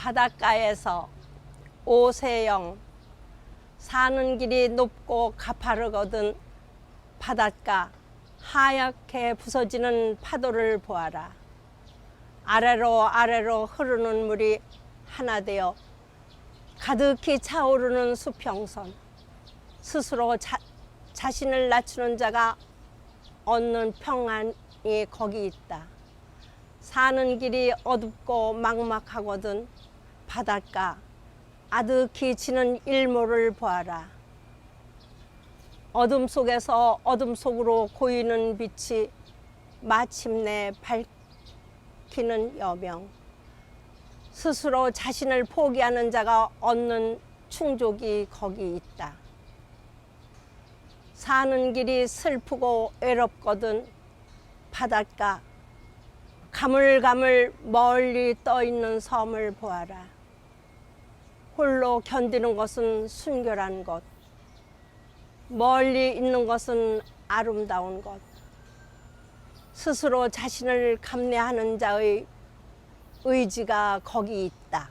바닷가에서 오세영 사는 길이 높고 가파르거든 바닷가 하얗게 부서지는 파도를 보아라 아래로 아래로 흐르는 물이 하나 되어 가득히 차오르는 수평선 스스로 자, 자신을 낮추는 자가 얻는 평안이 거기 있다. 사는 길이 어둡고 막막하거든 바닷가 아득히 지는 일몰을 보아라. 어둠 속에서 어둠 속으로 고이는 빛이 마침내 밝히는 여명. 스스로 자신을 포기하는 자가 얻는 충족이 거기 있다. 사는 길이 슬프고 외롭거든 바닷가 가물가물 멀리 떠 있는 섬을 보아라. 홀로 견디는 것은 순결한 것. 멀리 있는 것은 아름다운 것. 스스로 자신을 감내하는 자의 의지가 거기 있다.